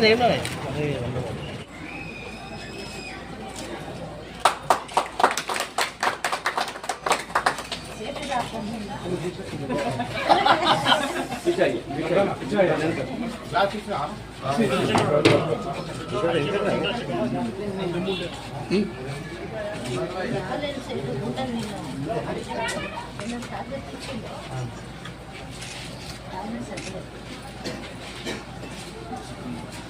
nếm rồi Thank you.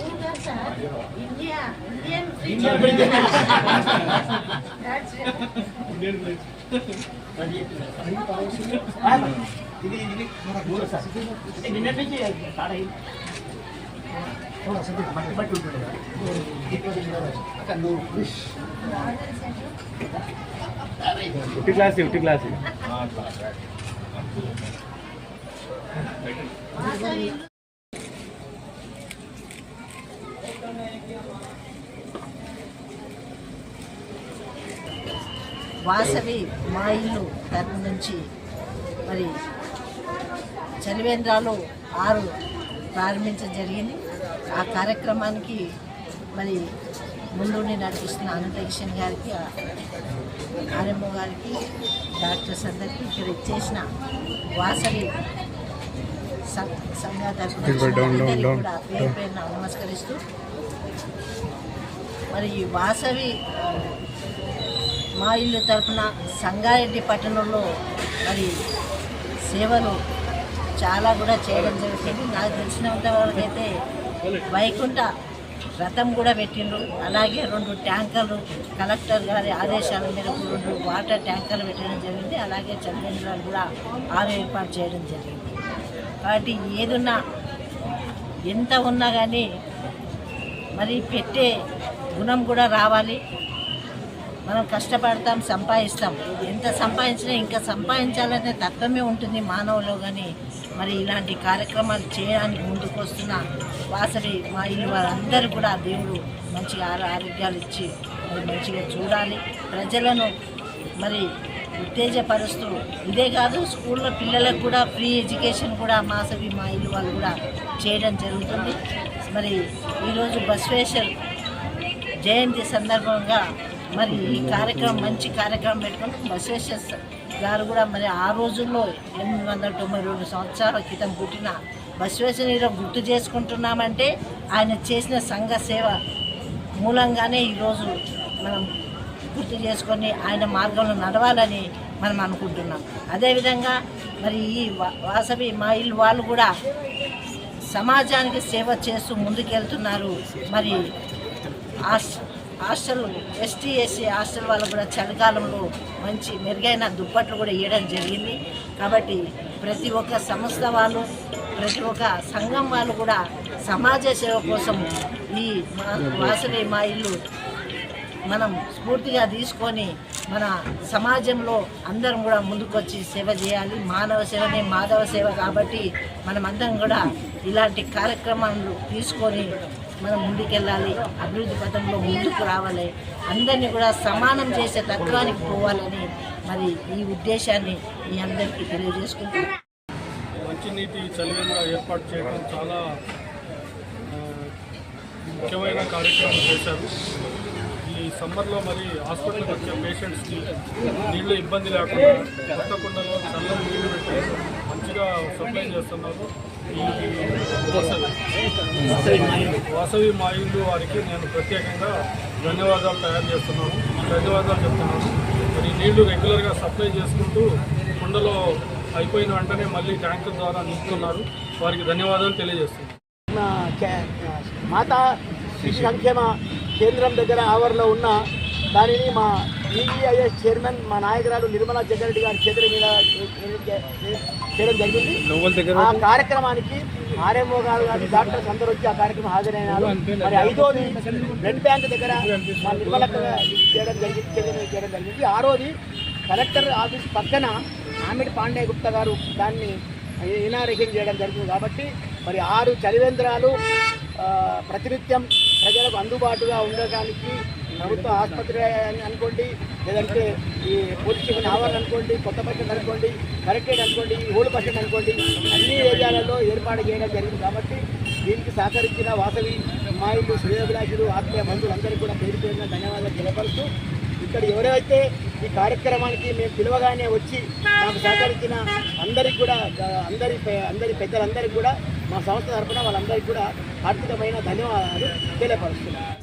ఏం లేదు India, Indian preacher. That's it. Fifty class fifty class Vasavi మా ఇల్లు తరపు నుంచి. మరి చలివేంద్రాలు ఆరు ప్రారంభించడం జరిగింది. ఆ కార్యక్రమానికి మరి ముందుండి నడిపిస్తున్న అనంతకిషన్ గారికి ఆర్ఎంఓ గారికి డాక్టర్స్ అందరికీ ఇక్కడ ఇచ్చేసిన వాసవి సంఘ కూడా పేరు పేరున నమస్కరిస్తూ మరి ఈ వాసవి మా ఇల్లు తరపున సంగారెడ్డి పట్టణంలో మరి సేవలు చాలా కూడా చేయడం జరుగుతుంది. నాకు తెలిసినంత వరకు అయితే వైకుంఠ రథం కూడా పెట్టిండ్రు. అలాగే రెండు ట్యాంకర్లు కలెక్టర్ గారి ఆదేశాల మేరకు రెండు వాటర్ ట్యాంకర్లు పెట్టడం జరిగింది. అలాగే చంద్రేంద్రాలు కూడా ఆరు ఏర్పాటు చేయడం జరిగింది. కాబట్టి ఏదున్నా ఎంత ఉన్నా కానీ మరి పెట్టే గుణం కూడా రావాలి. మనం కష్టపడతాం సంపాదిస్తాం. ఎంత సంపాదించినా ఇంకా సంపాదించాలనే తత్వమే ఉంటుంది మానవులో కానీ మరి ఇలాంటి కార్యక్రమాలు చేయడానికి ముందుకు వస్తున్న వాసవి మా ఇల్లు వారందరూ కూడా దేవుడు మంచిగా ఆరోగ్యాలు ఇచ్చి మరి మంచిగా చూడాలి. ప్రజలను మరి ఉత్తేజపరుస్తూ ఇదే కాదు స్కూల్లో పిల్లలకు కూడా ఫ్రీ ఎడ్యుకేషన్ కూడా మాసవి మా ఇల్లు వాళ్ళు కూడా చేయడం జరుగుతుంది. మరి ఈరోజు బస్వేశ్వర్ జయంతి సందర్భంగా మరి ఈ కార్యక్రమం మంచి కార్యక్రమం పెట్టుకుని బసవేశ్వర గారు కూడా మరి ఆ రోజుల్లో ఎనిమిది వందల తొంభై రెండు సంవత్సరాల క్రితం పుట్టిన బసవేశ్వర గుర్తు చేసుకుంటున్నామంటే ఆయన చేసిన సంఘ సేవ మూలంగానే ఈరోజు మనం గుర్తు చేసుకొని ఆయన మార్గంలో నడవాలని మనం అనుకుంటున్నాం. అదేవిధంగా మరి ఈ వా- వాసవి మా ఇల్లు వాళ్ళు కూడా సమాజానికి సేవ చేస్తూ ముందుకెళ్తున్నారు. మరి ఆ హాస్టల్ ఎస్టీ ఎస్సీ హాస్టల్ వాళ్ళు కూడా చలికాలంలో మంచి మెరుగైన దుప్పట్లు కూడా ఇవ్వడం జరిగింది. కాబట్టి ప్రతి ఒక్క సంస్థ వాళ్ళు ప్రతి ఒక్క సంఘం వాళ్ళు కూడా సమాజ సేవ కోసం ఈ మా వాసవి మా ఇల్లు మనం స్ఫూర్తిగా తీసుకొని మన సమాజంలో అందరం కూడా ముందుకొచ్చి సేవ చేయాలి. మానవ సేవనే మాధవ సేవ కాబట్టి మనమందరం కూడా ఇలాంటి కార్యక్రమాలు తీసుకొని మనం ముందుకెళ్ళాలి. అభివృద్ధి పథంలో ముందుకు రావాలి. అందరినీ కూడా సమానం చేసే తత్వానికి పోవాలని మరి ఈ ఉద్దేశాన్ని మీ అందరికీ తెలియజేసుకుంటాం మంచినీటి చలివేంద్ర ఏర్పాటు చేయడం చాలా ముఖ్యమైన కార్యక్రమం చేశారు. ఈ సమ్మర్లో మరి హాస్పిటల్కి వచ్చే పేషెంట్స్కి నీళ్ళు ఇబ్బంది లేకుండా కొత్తకుండలో చల్లని నీళ్ళు పెట్టి మంచిగా సప్లై చేస్తున్నారు. వాసవి మా ఇల్లు వారికి నేను ప్రత్యేకంగా ధన్యవాదాలు తయారు చేస్తున్నాను. ధన్యవాదాలు చెప్తున్నాను. మరి నీళ్ళు రెగ్యులర్గా సప్లై చేసుకుంటూ కుండలో అయిపోయిన వెంటనే మళ్ళీ ట్యాంకర్ ద్వారా నింపుతున్నారు. వారికి ధన్యవాదాలు తెలియజేస్తున్నాను. మాతా శిశు సంక్షేమ కేంద్రం దగ్గర ఆవరణలో ఉన్న దానిని మా ఈజీఐఎస్ చైర్మన్ మా నాయకురాలు నిర్మలా జగ్గారెడ్డి గారి చేతుల మీద చేయడం జరిగింది. ఆ కార్యక్రమానికి ఆర్ఎంఓ గారు కానీ డాక్టర్స్ అందరూ వచ్చి ఆ కార్యక్రమం హాజరైనారు. మరి ఐదోది బ్లడ్ బ్యాంక్ దగ్గర మా నిర్మల చేయడం జరిగింది చేయడం జరిగింది. ఆరోది కలెక్టర్ ఆఫీస్ పక్కన ఆమిడి పాండే గుప్తా గారు దాన్ని ఇనారేషన్ చేయడం జరుగుతుంది కాబట్టి మరి ఆరు చలివేంద్రాలు ప్రతినిత్యం ప్రజలకు అందుబాటుగా ఉండడానికి ప్రభుత్వ ఆసుపత్రి అని అనుకోండి లేదంటే ఈ పోలీస్ స్టేషన్ ఆవరణ అనుకోండి కొత్త బస్ అనుకోండి కలెక్టరేట్ అనుకోండి ఓల్డ్ బస్ అనుకోండి అన్ని ఏరియాలలో ఏర్పాటు చేయడం జరిగింది. కాబట్టి దీనికి సహకరించిన వాసవి అమ్మాయిలు శ్రేయోభిలాషులు ఆత్మీయ బంధువులందరికీ కూడా పేరు పేరున ధన్యవాదాలు తెలియపరుస్తూ ఇక్కడ ఎవరైతే ఈ కార్యక్రమానికి మేము పిలవగానే వచ్చి మాకు సహకరించిన అందరికి కూడా అందరి అందరి పెద్దలందరికీ కూడా మా సంస్థ తరఫున వాళ్ళందరికీ కూడా ఆర్థికమైన ధన్యవాదాలు తెలియపరుస్తున్నాం.